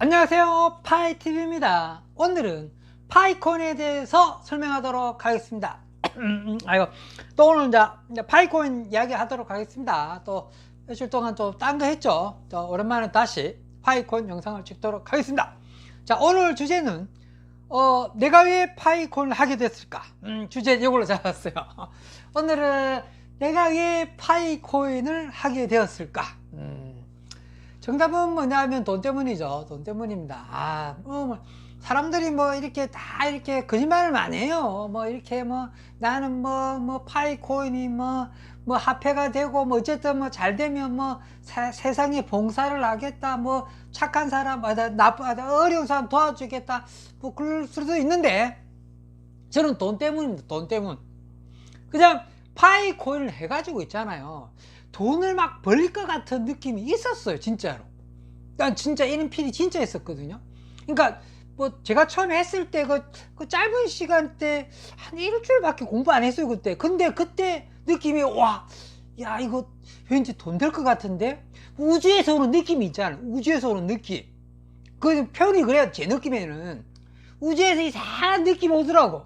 안녕하세요. 파이TV입니다. 오늘은 파이콘에 대해서 설명하도록 하겠습니다. 아이고 또 오늘 이제 파이콘 이야기 하도록 하겠습니다. 또 며칠 동안 또 딴 거 했죠? 또 오랜만에 다시 파이콘 영상을 찍도록 하겠습니다. 자 오늘 주제는 어, 내가 왜 파이콘을 하게 됐을까? 음, 주제 이걸로 잡았어요. 오늘은 내가 왜 파이코인을 하게 되었을까? 음, 정답은 뭐냐면 돈 때문이죠. 돈 때문입니다. 아, 뭐, 뭐, 사람들이 뭐 이렇게 다 이렇게 거짓말을 많이 해요. 뭐 이렇게 뭐 나는 뭐, 뭐 파이코인이 뭐, 뭐 화폐가 되고 뭐 어쨌든 뭐 잘 되면 뭐 사- 세상에 봉사를 하겠다. 뭐 착한 사람, 아, 나- 나쁜, 아, 어려운 사람 도와주겠다. 뭐 그럴 수도 있는데 저는 돈 때문입니다. 돈 때문. 그냥 파이코인을 해가지고 있잖아요. 돈을 막 벌릴 것 같은 느낌이 있었어요, 진짜로. 난 진짜 이런 필이 진짜 있었거든요. 그러니까 뭐 제가 처음에 했을 때그 짧은 시간 때 한 일주일밖에 공부 안 했어요, 그때. 근데 그때 느낌이 와, 야 이거 왠지 돈 될 것 같은데 우주에서 오는 느낌이 있잖아. 우주에서 오는 느낌. 그 표현이 그래야 제 느낌에는 우주에서 이상한 느낌 오더라고.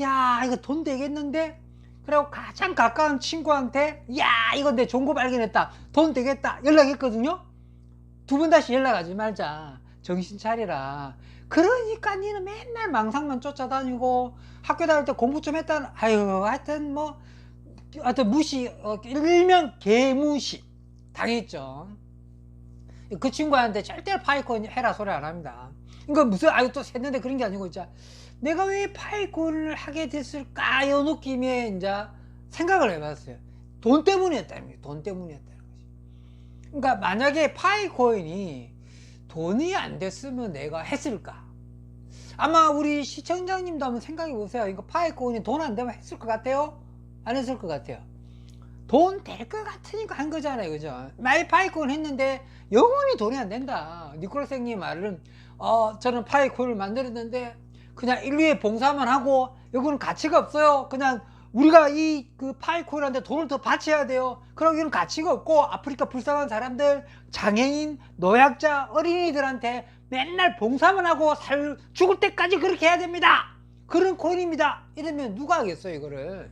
야 이거 돈 되겠는데 그리고 가장 가까운 친구한테 야 이거 내거 발견했다 돈 되겠다 연락했거든요 두 번 다시 연락하지 말자 정신 차리라 그러니까 니는 맨날 망상만 쫓아다니고 학교 다닐 때 공부 좀 했다 아유 하여튼 뭐 하여튼 무시 어, 일명 개무시 당했죠 그 친구한테 절대로 파이콘 해라 소리 안 합니다 이거 무슨 아유 또 샜는데 그런 게 아니고 진짜 내가 왜 파이콘을 하게 됐을까 요 느낌에 이제 생각을 해봤어요. 돈 때문이었다는 거예요. 돈 때문이었다는 거지. 그러니까 만약에 파이 코인이 돈이 안 됐으면 내가 했을까? 아마 우리 시청자님도 한번 생각해 보세요. 이거 파이 코인이 돈 안 되면 했을 것 같아요? 안 했을 것 같아요? 돈 될 것 같으니까 한 거잖아요. 그죠? 마이 파이 코인 했는데 영원히 돈이 안 된다. 니콜라스님 말은 어, 저는 파이 코인을 만들었는데 그냥 인류에 봉사만 하고 이거는 가치가 없어요. 그냥 우리가 이 그 파이코인한테 돈을 더 바쳐야 돼요. 이건 가치가 없고 아프리카 불쌍한 사람들, 장애인, 노약자, 어린이들한테 맨날 봉사만 하고 살 죽을 때까지 그렇게 해야 됩니다. 그런 코인입니다. 이러면 누가 하겠어요, 이거를?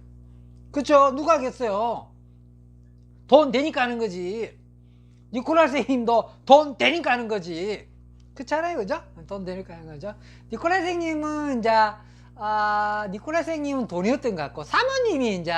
그쵸? 누가 하겠어요? 돈 되니까 하는 거지. 니콜라 선생님도 돈 되니까 하는 거지. 그렇잖아요, 그죠? 돈 되니까 하는 거죠. 니콜라 선생님은 이제 아, 니콜라 선생님은 돈이었던 것 같고 사모님이 이제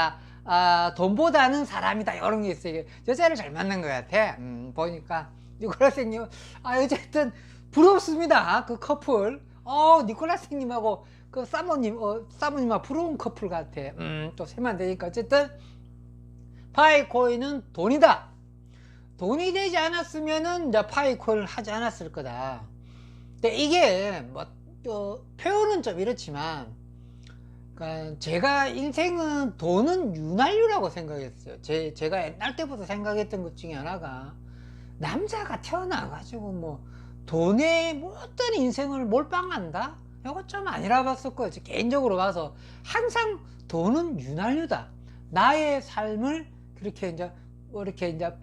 아, 돈보다는 사람이다 이런 게 있어요. 여자를 잘 만난 것 같아. 음, 보니까 니콜라 선생님 아 어쨌든 부럽습니다. 그 커플. 어, 니콜라 선생님하고 그 사모님 어, 사모님하고 부러운 커플 같아. 음, 또 세면 안 되니까 어쨌든 파이코인은 돈이다. 돈이 되지 않았으면은 이제 파이코인을 하지 않았을 거다. 근데 이게 뭐 어, 표현은 좀 이렇지만 그러니까 제가 인생은 돈은 윤활유라고 생각했어요. 제, 제가 옛날 때부터 생각했던 것 중에 하나가 남자가 태어나가지고 뭐 돈에 모든 인생을 몰빵한다? 이거 좀 아니라 봤었고요. 저 개인적으로 봐서 항상 돈은 윤활유다. 나의 삶을 그렇게 이제 뭐 이렇게 이제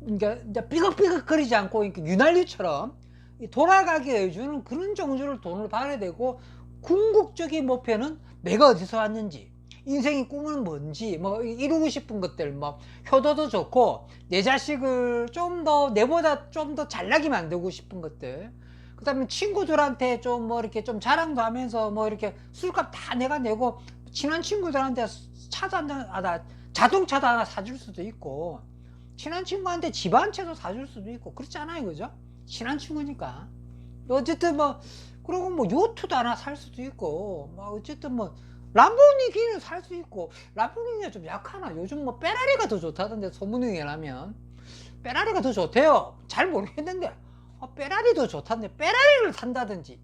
그러니까 이제 삐걱삐걱 거리지 않고 윤활유처럼 이 돌아가게 해주는 그런 정도를 돈을 받아야 되고 궁극적인 목표는 내가 어디서 왔는지 인생의 꿈은 뭔지 뭐 이루고 싶은 것들 뭐 효도도 좋고 내 자식을 좀 더 내보다 좀 더 잘나게 만들고 싶은 것들 그 다음에 친구들한테 좀 뭐 이렇게 좀 자랑도 하면서 뭐 이렇게 술값 다 내가 내고 친한 친구들한테 차도 한잔 아, 나 자동차도 하나 사줄 수도 있고 친한 친구한테 집 한 채도 사줄 수도 있고 그렇지 않아요 그죠? 친한 친구니까. 어쨌든 뭐 그리고 뭐 요트도 하나 살 수도 있고 뭐 어쨌든 뭐 람보르기니를 살수 있고 람보르기니가 좀 약하나? 요즘 뭐 페라리가 더 좋다던데 소문이 나면. 페라리가 더 좋대요. 잘 모르겠는데. 아, 페라리도 좋다는데 페라리를 산다든지.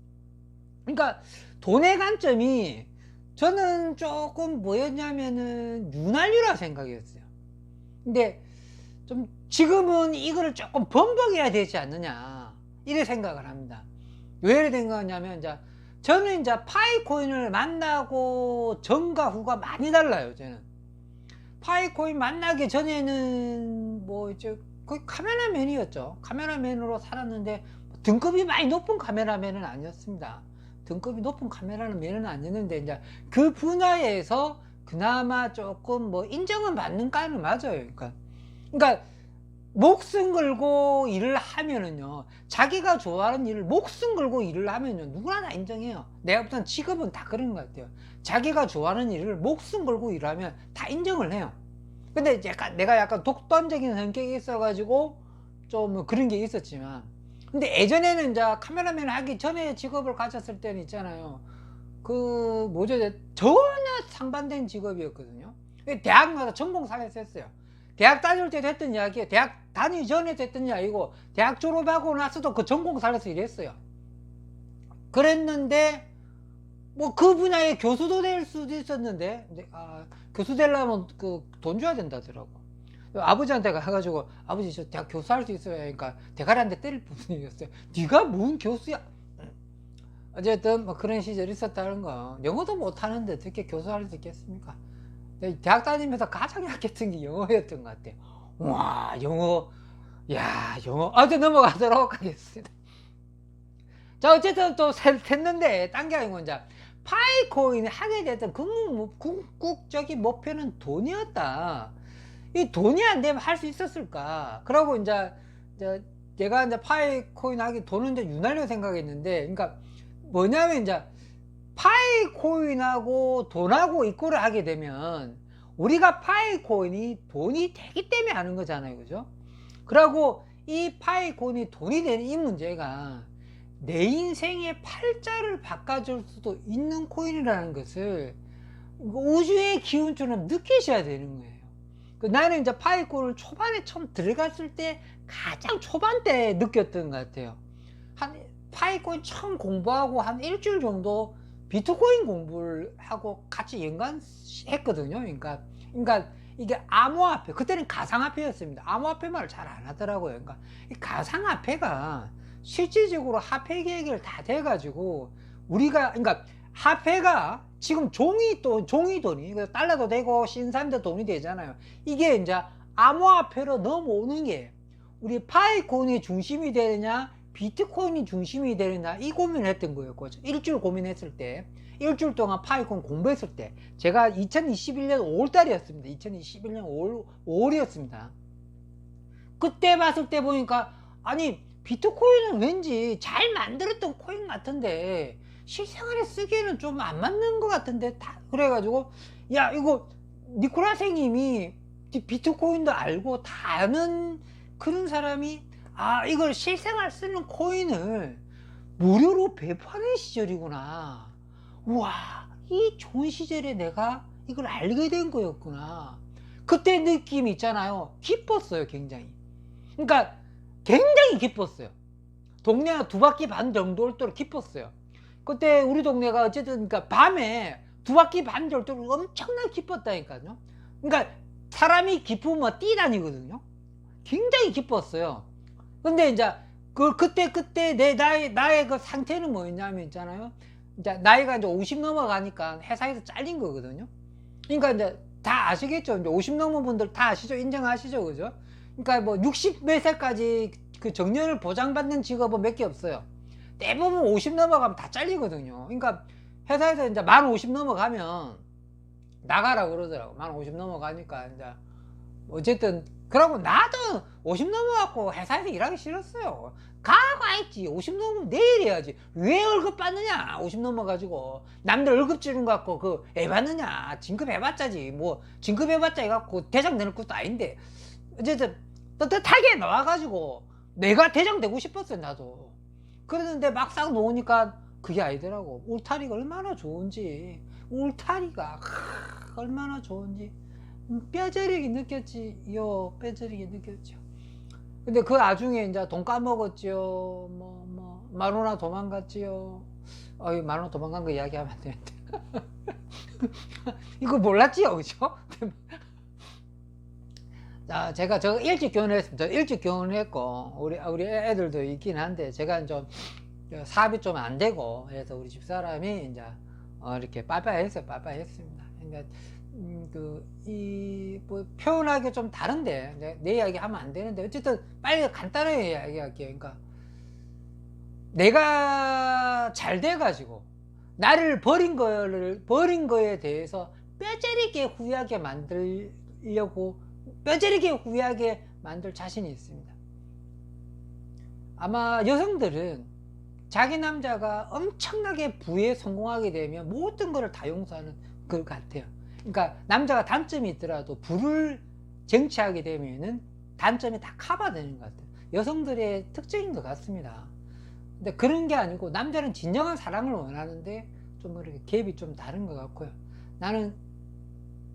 그러니까 돈의 관점이 저는 조금 뭐였냐면은 윤활유라 생각이었어요. 근데 좀 지금은 이거를 조금 번복해야 되지 않느냐 이래 생각을 합니다. 왜 이래 된 거냐면 이제 저는 이제 파이코인을 만나고 전과 후가 많이 달라요. 저는 파이코인 만나기 전에는 뭐 이제 거의 카메라맨이었죠. 카메라맨으로 살았는데 등급이 많이 높은 카메라맨은 아니었습니다. 등급이 높은 카메라맨은 아니었는데 이제 그 분야에서 그나마 조금 뭐 인정은 받는 과는 맞아요. 그러니까 그러니까 목숨 걸고 일을 하면은요 자기가 좋아하는 일을 목숨 걸고 일을 하면요 누구나 다 인정해요. 내가 보던 직업은 다 그런 것 같아요. 자기가 좋아하는 일을 목숨 걸고 일하면 다 인정을 해요. 근데 약간 내가 약간 독단적인 성격이 있어 가지고 좀 그런 게 있었지만 근데 예전에는 이제 카메라맨 하기 전에 직업을 가졌을 때는 있잖아요. 그 뭐죠? 전혀 상반된 직업이었거든요. 대학 가서 전공 사에서 했어요 대학 다닐 때도 했던 이야기예요. 대학 다니기 전에도 했던 이야기고 대학 졸업하고 나서도 그 전공사에서 일했어요. 그랬는데 뭐 그 분야의 교수도 될 수도 있었는데 아, 교수 되려면 그 돈 줘야 된다더라고. 아버지한테 가가지고 아버지 저 대학 교수 할 수 있어요. 그러니까 대가리한테 때릴 뿐이었어요. 네가 뭔 교수야? 어쨌든 뭐 그런 시절이 있었다는 거. 영어도 못하는데 어떻게 교수할 수 있겠습니까? 대학 다니면서 가장 약했던 게 영어였던 것 같아요. 와, 영어. 야, 영어. 아, 저 넘어가도록 하겠습니다. 자, 어쨌든 또 샜는데, 딴게 아니고, 이제, 파이코인 하게 됐던 궁- 궁극적인 목표는 돈이었다. 이 돈이 안 되면 할 수 있었을까? 그러고 이제, 이제 제가 이제 파이코인 하기 돈은 이제 유난히 생각했는데, 그러니까 뭐냐면 이제, 파이 코인하고 돈하고 이꼴을 하게 되면 우리가 파이 코인이 돈이 되기 때문에 하는 거잖아요. 그죠? 그리고 이 파이 코인이 돈이 되는 이 문제가 내 인생의 팔자를 바꿔줄 수도 있는 코인이라는 것을 우주의 기운처럼 느끼셔야 되는 거예요. 그 나는 이제 파이코인을 초반에 처음 들어갔을 때 가장 초반 때 느꼈던 것 같아요. 한 파이코인 처음 공부하고 한 일주일 정도 비트코인 공부를 하고 같이 연관했거든요. 그러니까, 그러니까 이게 암호화폐, 그때는 가상화폐였습니다. 암호화폐 말을 잘 안 하더라고요. 그러니까 이 가상화폐가 실질적으로 화폐 계획을 다 돼가지고 우리가, 그러니까 화폐가 지금 종이 또 종이 돈이 달러도 되고 신산도 돈이 되잖아요. 이게 이제 암호화폐로 넘어오는 게 우리 파이콘이 중심이 되느냐 비트코인이 중심이 되느냐 이 고민을 했던 거였고 일주일 고민했을 때 일주일 동안 파이콘 공부했을 때 제가 2021년 5월 달이었습니다. 2021년 5월, 5월이었습니다. 그때 봤을 때 보니까 아니 비트코인은 왠지 잘 만들었던 코인 같은데 실생활에 쓰기에는 좀 안 맞는 것 같은데 다 그래가지고 야 이거 니코라생님이 비트코인도 알고 다 아는 그런 사람이 아 이걸 실생활 쓰는 코인을 무료로 배포하는 시절이구나. 우와 이 좋은 시절에 내가 이걸 알게 된 거였구나. 그때 느낌 있잖아요. 기뻤어요 굉장히. 그러니까 굉장히 기뻤어요. 동네가 두 바퀴 반 정도 올 때로 기뻤어요. 그때 우리 동네가 어쨌든 그러니까 밤에 두 바퀴 반 정도로 엄청나게 기뻤다니까요. 그러니까 사람이 기쁘면 뛰다니거든요. 굉장히 기뻤어요 근데 이제 그 그때 그때 내 나의 나의 그 상태는 뭐였냐면 있잖아요. 이제 나이가 이제 50 넘어가니까 회사에서 잘린 거거든요. 그러니까 이제 다 아시겠죠. 이제 50 넘은 분들 다 아시죠. 인정하시죠. 그죠? 그러니까 뭐 60몇 세까지 그 정년을 보장받는 직업은 몇 개 없어요. 대부분 50 넘어가면 다 잘리거든요. 그러니까 회사에서 이제 만 50 넘어가면 나가라 그러더라고. 만 50 넘어가니까 이제 어쨌든 그러고 나도 50 넘어갖고 회사에서 일하기 싫었어요. 가가 있지. 50 넘으면 내일 해야지. 왜 월급 받느냐? 50 넘어가지고. 남들 월급 주는 거 갖고 그 애 받느냐? 진급 해봤자지. 뭐, 진급 해봤자 해갖고 대장 되는 것도 아닌데. 어쨌든 떳떳하게 나와가지고 내가 대장 되고 싶었어요, 나도. 그랬는데 막상 놓으니까 그게 아니더라고. 울타리가 얼마나 좋은지. 울타리가 크, 얼마나 좋은지. 음, 뼈저리게 느꼈지. 요, 뼈저리게 느꼈죠. 근데 그 나중에 이제 돈 까먹었지요. 뭐, 뭐, 마누나 도망갔지요. 어이, 마누나 도망간 거 이야기하면 안 되는데. 이거 몰랐지요, 그죠? 자, 제가 저 일찍 결혼했습니다. 일찍 결혼했고, 우리, 우리 애들도 있긴 한데, 제가 좀 사업이 좀 안 되고, 그래서 우리 집사람이 이제, 어, 이렇게 빠빠했어요. 빠빠했습니다. 그러니까, 음, 그, 이, 뭐, 표현하기 좀 다른데, 내, 내 이야기 하면 안 되는데, 어쨌든 빨리 간단하게 이야기할게요. 그러니까, 내가 잘 돼가지고 나를 버린 거를 버린 거에 대해서 뼈저리게 후회하게 만들려고 뼈저리게 후회하게 만들 자신이 있습니다. 아마 여성들은 자기 남자가 엄청나게 부에 성공하게 되면 모든 것을 다 용서하는 것 같아요. 그러니까 남자가 단점이 있더라도 부를 쟁취하게 되면은 단점이 다 커버되는 것 같아요. 여성들의 특징인 것 같습니다. 근데 그런 게 아니고 남자는 진정한 사랑을 원하는데 좀 이렇게 갭이 좀 다른 것 같고요. 나는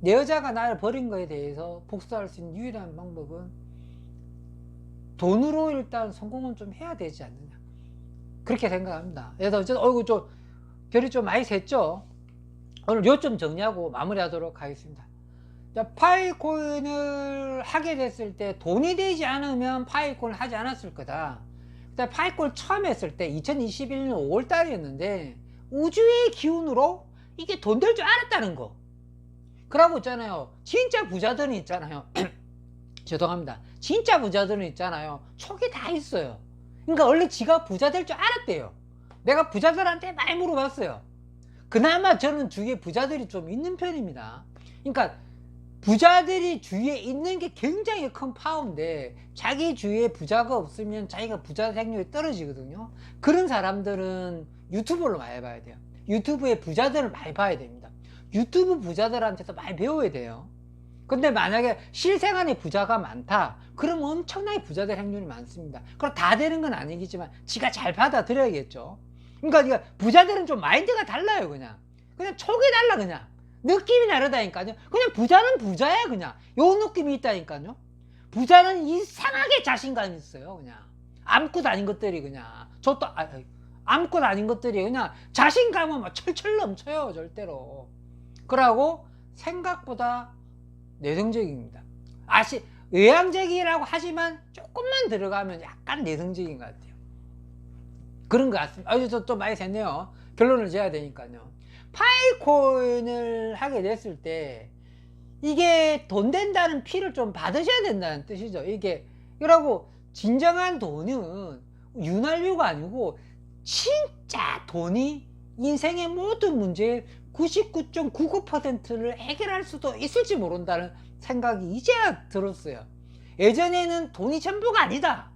내 여자가 나를 버린 거에 대해서 복수할 수 있는 유일한 방법은 돈으로 일단 성공은 좀 해야 되지 않느냐. 그렇게 생각합니다. 그래서 어쨌든 어이구 좀 결이 좀 많이 샜죠. 오늘 요점 정리하고 마무리하도록 하겠습니다. 자, 파이코인을 하게 됐을 때 돈이 되지 않으면 파이코인을 하지 않았을 거다. 그때 파이코인 처음 했을 때 2021년 5월 달이었는데 우주의 기운으로 이게 돈 될 줄 알았다는 거. 그러고 있잖아요. 진짜 부자들은 있잖아요. 죄송합니다. 진짜 부자들은 있잖아요. 촉이 다 있어요. 그러니까 원래 지가 부자 될 줄 알았대요. 내가 부자들한테 많이 물어봤어요. 그나마 저는 주위에 부자들이 좀 있는 편입니다. 그러니까 부자들이 주위에 있는 게 굉장히 큰 파워인데 자기 주위에 부자가 없으면 자기가 부자 생률이 떨어지거든요. 그런 사람들은 유튜브를 많이 봐야 돼요. 유튜브에 부자들을 많이 봐야 됩니다. 유튜브 부자들한테서 많이 배워야 돼요. 근데 만약에 실생활에 부자가 많다. 그럼 엄청나게 부자들 행률이 많습니다. 그럼 다 되는 건 아니겠지만 지가 잘 받아들여야겠죠. 그러니까 부자들은 좀 마인드가 달라요, 그냥. 그냥 촉이 달라, 그냥. 느낌이 다르다니까요. 그냥 부자는 부자야, 그냥. 요 느낌이 있다니까요. 부자는 이상하게 자신감이 있어요, 그냥. 아무것도 아닌 것들이 그냥. 저도, 아, 아무것도 아닌 것들이 그냥 자신감은 막 철철 넘쳐요, 절대로. 그러고 생각보다 내성적입니다. 아시, 외향적이라고 하지만 조금만 들어가면 약간 내성적인 것 같아요. 그런 것 같습니다. 아주 또, 또 많이 샜네요. 결론을 지어야 되니까요. 파이코인을 하게 됐을 때 이게 돈 된다는 피를 좀 받으셔야 된다는 뜻이죠. 이게 이라고 진정한 돈은 윤활유가 아니고 진짜 돈이 인생의 모든 문제의 99.99%를 해결할 수도 있을지 모른다는 생각이 이제야 들었어요. 예전에는 돈이 전부가 아니다.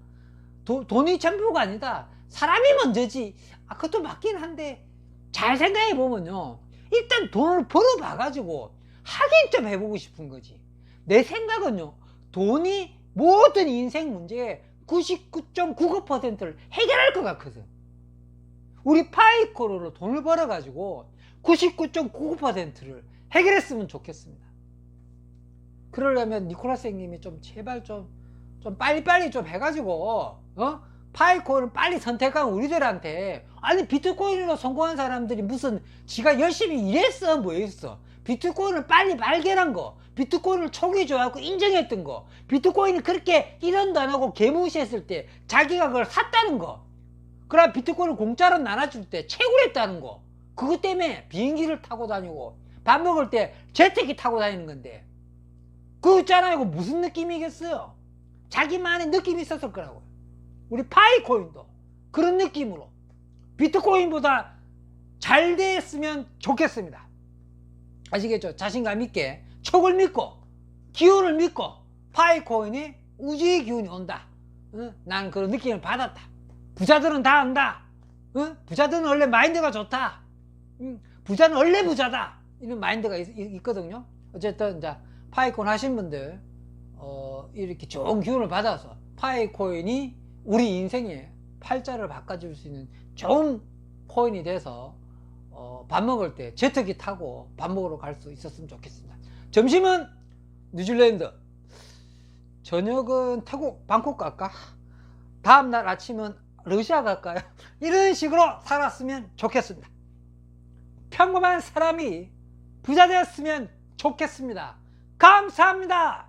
도, 돈이 전부가 아니다. 사람이 먼저지. 아, 그것도 맞긴 한데 잘 생각해 보면요. 일단 돈을 벌어봐 가지고 확인 좀 해보고 싶은 거지. 내 생각은요. 돈이 모든 인생 문제의 99.99%를 해결할 것 같거든. 우리 파이코로로 돈을 벌어 가지고 99.99%를 해결했으면 좋겠습니다. 그러려면 니콜라스 형님이 좀 제발 좀, 좀 빨리빨리 좀 해가지고, 어? 파이코인을 빨리 선택한 우리들한테, 아니, 비트코인으로 성공한 사람들이 무슨, 지가 열심히 일했어, 뭐 했어. 비트코인을 빨리 발견한 거, 비트코인을 초기 좋아하고 인정했던 거, 비트코인이 그렇게 이런도 안 하고 개무시했을 때 자기가 그걸 샀다는 거, 그럼 비트코인을 공짜로 나눠줄 때 채굴했다는 거, 그것 때문에 비행기를 타고 다니고 밥 먹을 때 제트기 타고 다니는 건데 그거 있잖아요. 이거 무슨 느낌이겠어요? 자기만의 느낌이 있었을 거라고 우리 파이코인도 그런 느낌으로 비트코인보다 잘 됐으면 좋겠습니다. 아시겠죠? 자신감 있게 촉을 믿고 기운을 믿고 파이코인이 우주의 기운이 온다. 응? 나는 그런 느낌을 받았다. 부자들은 다 안다. 응? 부자들은 원래 마인드가 좋다. 음, 부자는 원래 부자다. 이런 마인드가 있, 거든요. 어쨌든 이제 파이코인 하신 분들 어, 이렇게 좋은 기운을 받아서 파이코인이 우리 인생의 팔자를 바꿔줄 수 있는 좋은 코인이 돼서 어, 밥 먹을 때 제트기 타고 밥 먹으러 갈 수 있었으면 좋겠습니다. 점심은 뉴질랜드, 저녁은 태국 방콕 갈까? 다음날 아침은 러시아 갈까요? 이런 식으로 살았으면 좋겠습니다. 평범한 사람이 부자 되었으면 좋겠습니다. 감사합니다.